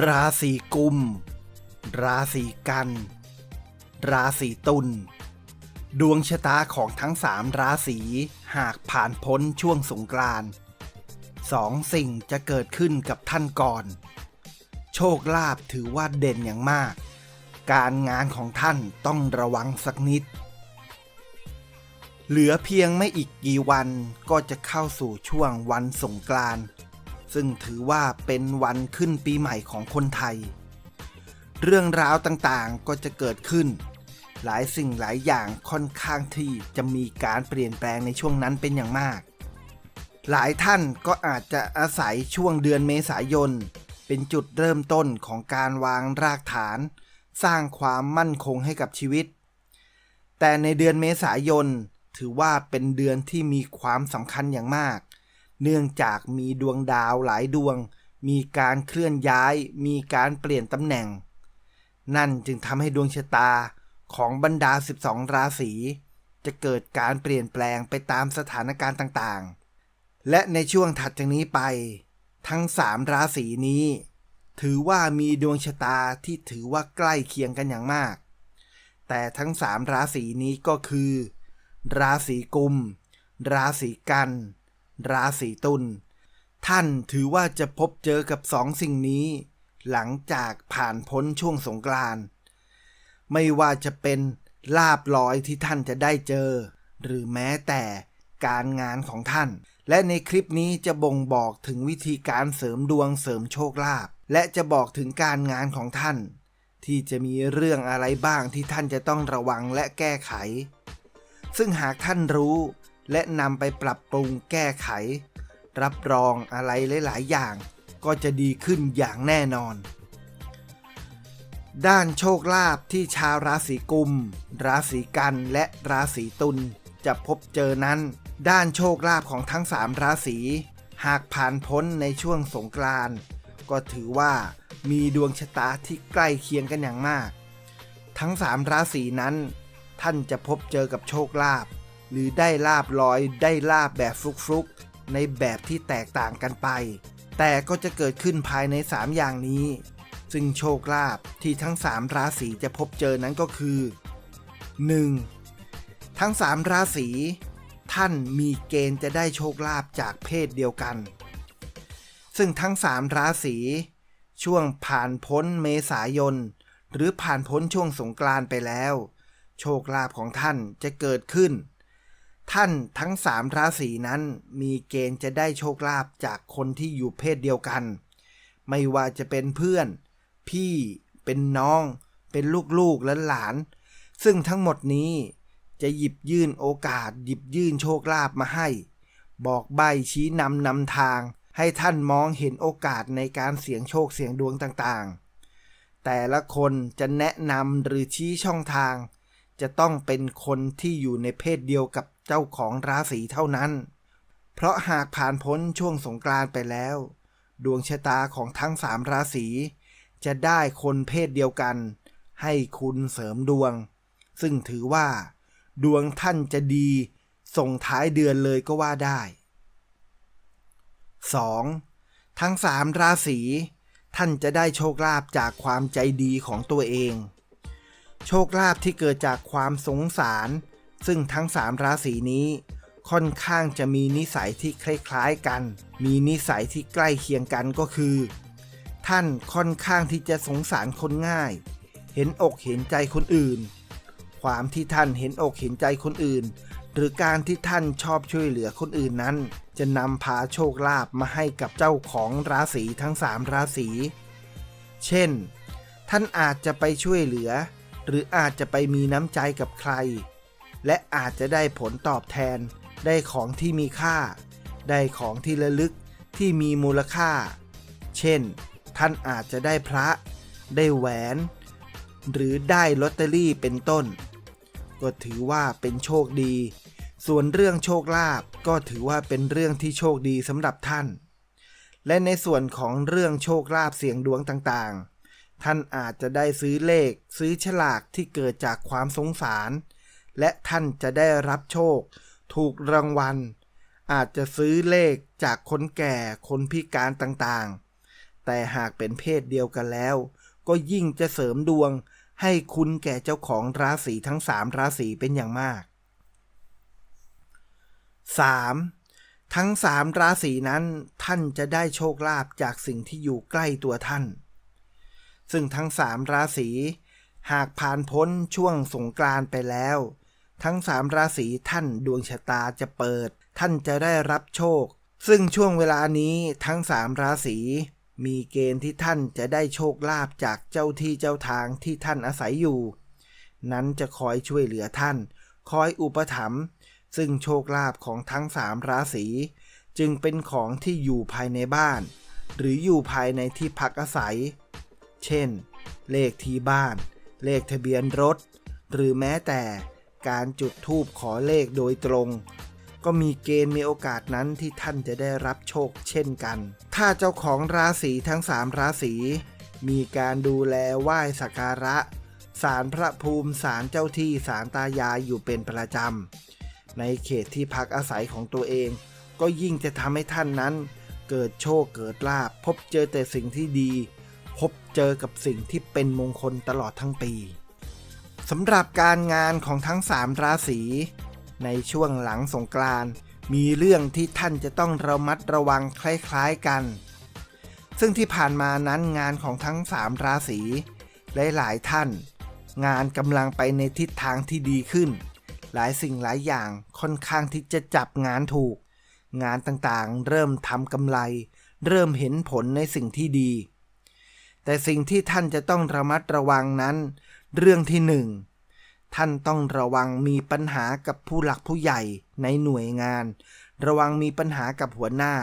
ราศีกุม ราศีกัน ราศีตุล ดวงชะตาของทั้งสามราศีหากผ่านพ้นช่วงสงกรานต์สองสิ่งจะเกิดขึ้นกับท่านก่อน โชคลาภถือว่าเด่นอย่างมาก การงานของท่านต้องระวังสักนิด เหลือเพียงไม่อีกกี่วันก็จะเข้าสู่ช่วงวันสงกรานต์ ซึ่งถือว่าเป็นวันขึ้นปีใหม่ของคนไทย เรื่องราวต่างๆก็จะเกิดขึ้น หลายสิ่งหลายอย่างค่อนข้างที่จะมีการเปลี่ยนแปลงในช่วงนั้นเป็นอย่างมาก หลายท่านก็อาจจะอาศัยช่วงเดือนเมษายน เป็นจุดเริ่มต้นของการวางรากฐาน สร้างความมั่นคงให้กับชีวิต แต่ในเดือนเมษายนถือว่าเป็นเดือนที่มีความสำคัญอย่างมาก เนื่องจากมีดวงดาวหลายดวง มีการเคลื่อนย้าย มีการเปลี่ยนตำแหน่ง นั่นจึงทำให้ดวงชะตาของบรรดา 12 ราศี จะเกิดการเปลี่ยนแปลงไปตามสถานการณ์ต่างๆ และในช่วงถัดจากนี้ไป ทั้ง 3 ราศีนี้ ถือว่ามีดวงชะตาที่ถือว่าใกล้เคียงกันอย่างมาก แต่ทั้ง 3 ราศีนี้ก็คือ ราศีกุม ราศีกัน ราศีตุลท่านถือว่าจะพบเจอกับสองสิ่งนี้ หลังจากผ่านพ้นช่วงสงกรานต์ไม่ว่าจะเป็นลาบลอยที่ท่านจะได้เจอ หรือแม้แต่การงานของท่าน และในคลิปนี้จะบ่งบอกถึงวิธีการเสริมดวงเสริมโชคลาภและจะบอกถึงการงานของท่าน ที่จะมีเรื่องอะไรบ้างที่ท่านจะต้องระวังและแก้ไข ซึ่งหากท่านรู้ และนำไปปรับปรุงแก้ไข รับรองอะไรหลาย ๆ อย่าง ก็จะดีขึ้นอย่างแน่นอน ด้านโชคลาภที่ชาวราศีกุม ราศีกันและราศีตุลจะพบเจอนั้น ด้านโชคลาภของทั้ง 3 ราศีหากผ่านพ้นในช่วงสงกรานต์ก็ถือว่ามีดวงชะตาที่ใกล้เคียงกันอย่างมาก ทั้ง 3 ราศีนั้น ท่านจะพบเจอกับโชคลาภ หรือได้ลาบลอยได้ลาบแบบฟลุกๆ ในแบบที่แตกต่างกันไป แต่ก็จะเกิดขึ้นภายใน 3 อย่างนี้ ซึ่งโชคลาภที่ทั้ง 3 ราศีจะพบเจอนั้นก็คือ 1. ทั้ง 3 ราศีท่านมีเกณฑ์จะได้โชคลาภจากเพศเดียวกัน ซึ่งทั้ง 3 ราศีช่วงผ่านพ้นเมษายน หรือผ่านพ้นช่วงสงกรานไปแล้ว โชคลาภของท่านจะเกิดขึ้น ท่านทั้ง3ราศีนั้นมีเกณฑ์จะได้โชคลาภจากคนที่อยู่เพศเดียวกัน ไม่ว่าจะเป็นเพื่อน พี่เป็นน้อง เป็นลูกๆและหลาน ซึ่งทั้งหมดนี้จะหยิบยื่นโอกาสหยิบยื่นโชคลาภมาให้ บอกใบชี้นำนำทาง ให้ท่านมองเห็นโอกาสในการเสี่ยงโชคเสี่ยงดวงต่างๆ แต่ละคนจะแนะนำหรือชี้ช่องทาง จะต้องเป็นคนที่อยู่ในเพศเดียวกับเจ้าของราศีเท่านั้น เพราะหากผ่านพ้นช่วงสงกรานไปแล้ว ดวงชะตาของทั้งสามราศีจะได้คนเพศเดียวกัน ให้คุณเสริมดวง ซึ่งถือว่า ดวงท่านจะดี ส่งท้ายเดือนเลยก็ว่าได้ 2. ทั้งสามราศีท่านจะได้โชคลาภจากความใจดีของตัวเอง โชคลาภที่เกิดจากความสงสาร ซึ่งทั้งสามราศีนี้ ค่อนข้างจะมีนิสัยที่คล้ายๆกัน มีนิสัยที่ใกล้เคียงกันก็คือ ท่านค่อนข้างที่จะสงสารคนง่าย เห็นอกเห็นใจคนอื่น ความที่ท่านเห็นอกเห็นใจคนอื่น หรือการที่ท่านชอบช่วยเหลือคนอื่นนั้น จะนำพาโชคลาภมาให้กับเจ้าของราศีทั้งสามราศี เช่น ท่านอาจจะไปช่วยเหลือ หรืออาจจะไปมีน้ำใจกับใคร และอาจจะได้ผลตอบแทน ได้ของที่มีค่า ได้ของที่ระลึกที่มีมูลค่า เช่น ท่านอาจจะได้พระ ได้แหวน หรือได้ลอตเตอรี่เป็นต้น ก็ถือว่าเป็นโชคดี ส่วนเรื่องโชคลาภก็ถือว่าเป็นเรื่องที่โชคดีสำหรับท่าน และในส่วนของเรื่องโชคลาภเสียงดวงต่างๆ ท่านอาจจะได้ซื้อเลข ซื้อฉลากที่เกิดจากความสงสาร และท่านจะได้รับโชค ถูกรางวัล อาจจะซื้อเลขจากคนแก่ คนพิการต่างๆ แต่หากเป็นเพศเดียวกันแล้ว ก็ยิ่งจะเสริมดวงให้คุณแก่เจ้าของราศีทั้งสามราศีเป็นอย่างมาก 3. ทั้งสามราศีนั้นท่านจะได้โชคลาภจากสิ่งที่อยู่ใกล้ตัวท่าน ซึ่งทั้งสามราศี หากผ่านพ้นช่วงสงกรานไปแล้ว ทั้งสามราศีท่านดวงชะตาจะเปิด ท่านจะได้รับโชค ซึ่งช่วงเวลานี้ทั้งสามราศีมีเกณฑ์ที่ท่านจะได้โชคลาภจากเจ้าที่เจ้าทางที่ท่านอาศัยอยู่ นั้นจะคอยช่วยเหลือท่าน คอยอุปถัมภ์ซึ่งโชคลาภของทั้งสามราศีจึงเป็นของที่อยู่ภายในบ้าน หรืออยู่ภายในที่พักอาศัย เช่น เลขที่บ้าน เลขทะเบียนรถ หรือแม้แต่การจุดธูปขอเลขโดยตรง ก็มีเกณฑ์มีโอกาสนั้นที่ท่านจะได้รับโชคเช่นกัน ถ้าเจ้าของราศีทั้งสามราศีมีการดูแลไหว้สักการะศาลพระภูมิศาลเจ้าที่ศาลตายายอยู่เป็นประจำ ในเขตที่พักอาศัยของตัวเอง ก็ยิ่งจะทำให้ท่านนั้น เกิดโชคเกิดลาภพบเจอแต่สิ่งที่ดี พบเจอกับสิ่งที่เป็นมงคลตลอดทั้งปีสำหรับการงานของทั้งสามราศีในช่วงหลังสงกรานต์มีเรื่องที่ท่านจะต้องระมัดระวังคล้ายๆกัน ซึ่งที่ผ่านมานั้นงานของทั้งสามราศีหลายๆท่าน งานกำลังไปในทิศทางที่ดีขึ้น หลายสิ่งหลายอย่างค่อนข้างที่จะจับงานถูก งานต่างๆ เริ่มทำกำไร เริ่มเห็นผลในสิ่งที่ดี แต่สิ่งที่ท่านจะต้องระมัดระวังนั้น เรื่องที่หนึ่งท่านต้องระวังมีปัญหากับผู้หลักผู้ใหญ่ในหน่วยงาน ระวังมีปัญหากับหัวหน้า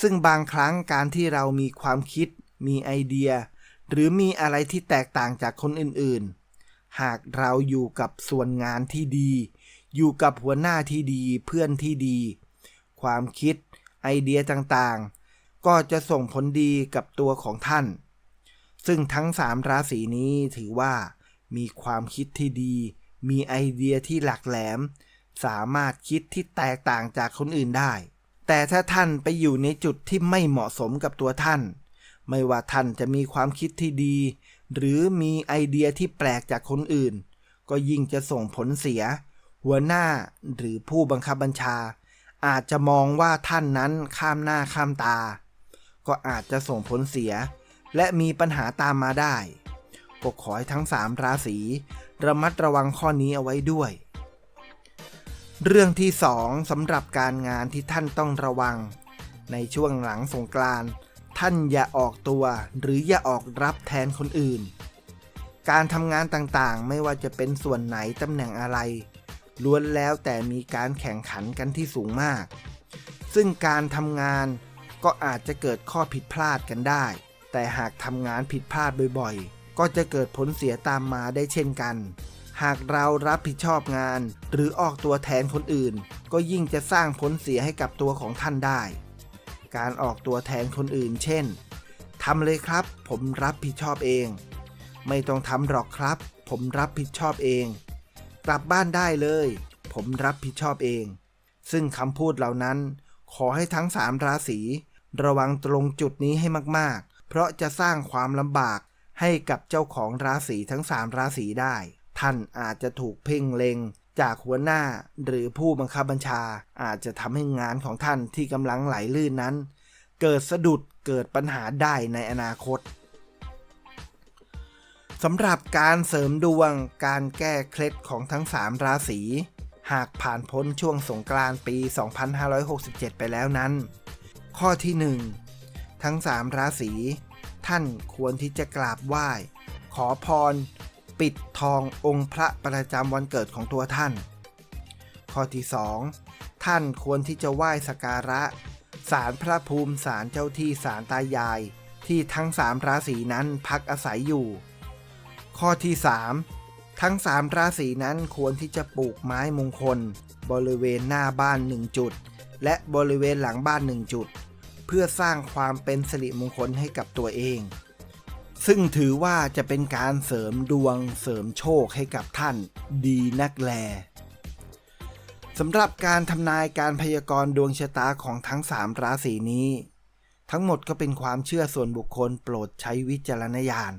ซึ่งบางครั้งการที่เรามีความคิด มีไอเดีย หรือมีอะไรที่แตกต่างจากคนอื่นๆ หากเราอยู่กับส่วนงานที่ดี อยู่กับหัวหน้าที่ดี เพื่อนที่ดี ความคิด ไอเดียต่างๆ ก็จะส่งผลดีกับตัวของท่าน ซึ่งทั้งสามราศีนี้ถือว่า มีความคิดที่ดี มีไอเดียที่หลักแหลม สามารถคิดที่แตกต่างจากคนอื่นได้ แต่ถ้าท่านไปอยู่ในจุดที่ไม่เหมาะสมกับตัวท่าน ไม่ว่าท่านจะมีความคิดที่ดี หรือมีไอเดียที่แปลกจากคนอื่น ก็ยิ่งจะส่งผลเสีย หัวหน้าหรือผู้บังคับบัญชา อาจจะมองว่าท่านนั้นข้ามหน้าข้ามตา ก็อาจจะส่งผลเสีย และมีปัญหาตามมาได้ก็ขอให้ทั้ง 3 ราศีระมัดระวังข้อนี้เอาไว้ด้วย เรื่องที่ 2สำหรับการงานที่ท่านต้องระวัง ในช่วงหลังสงกรานต์ท่านอย่าออกตัวหรืออย่าออกรับแทนคนอื่น การทำงานต่างๆ ไม่ว่าจะเป็นส่วนไหนตำแหน่งอะไร ล้วนแล้วแต่มีการแข่งขันกันที่สูงมาก ซึ่งการทำงาน ก็อาจจะเกิดข้อผิดพลาดกันได้ แต่หากทำงานผิดพลาดบ่อยๆ ก็จะเกิดผลเสียตามมาได้เช่นกัน หากเรารับผิดชอบงาน หรือออกตัวแทนคนอื่น ก็ยิ่งจะสร้างผลเสียให้กับตัวของท่านได้ การออกตัวแทนคนอื่น เช่นทำเลยครับ ผมรับผิดชอบเอง ไม่ต้องทำหรอกครับ ผมรับผิดชอบเอง กลับบ้านได้เลย ผมรับผิดชอบเอง ซึ่งคำพูดเหล่านั้น ขอให้ทั้งสามราศีระวังตรงจุดนี้ให้มากๆ เพราะจะสร้างความลำบากให้กับเจ้าของราศีทั้ง3ราศีได้ ท่านอาจจะถูกเพ่งเล็งจากหัวหน้าหรือผู้บังคับบัญชา อาจจะทำให้งานของท่านที่กำลังไหลลื่นนั้น เกิดสะดุดเกิดปัญหาได้ในอนาคตสำหรับการเสริมดวงการแก้เคล็ดของทั้ง3ราศี หากผ่านพ้นช่วงสงกรานต์ปี 2567 ไปแล้วนั้น ข้อที่ 1 ทั้ง 3 ราศี ท่านควรที่จะกราบไหว้ ขอพร ปิดทององค์พระประจำวันเกิดของตัวท่าน ข้อที่ 2 ท่านควรที่จะไหว้สการะศาลพระภูมิศาลเจ้าที่ศาลตายาย ที่ทั้งสามราศีนั้นพักอาศัยอยู่ ข้อที่ 3 ทั้งสามราศีนั้นควรที่จะปลูกไม้มงคล บริเวณหน้าบ้านหนึ่งจุด และบริเวณหลังบ้านหนึ่งจุด เพื่อสร้างความเป็นสิริมงคลให้กับตัวเอง ซึ่งถือว่าจะเป็นการเสริมดวงเสริมโชคให้กับท่าน ดีนักแลสำหรับการทำนายการพยากรณ์ดวงชะตาของทั้ง 3 ราศีนี้ ทั้งหมดก็เป็นความเชื่อส่วนบุคคลโปรดใช้วิจารณญาณ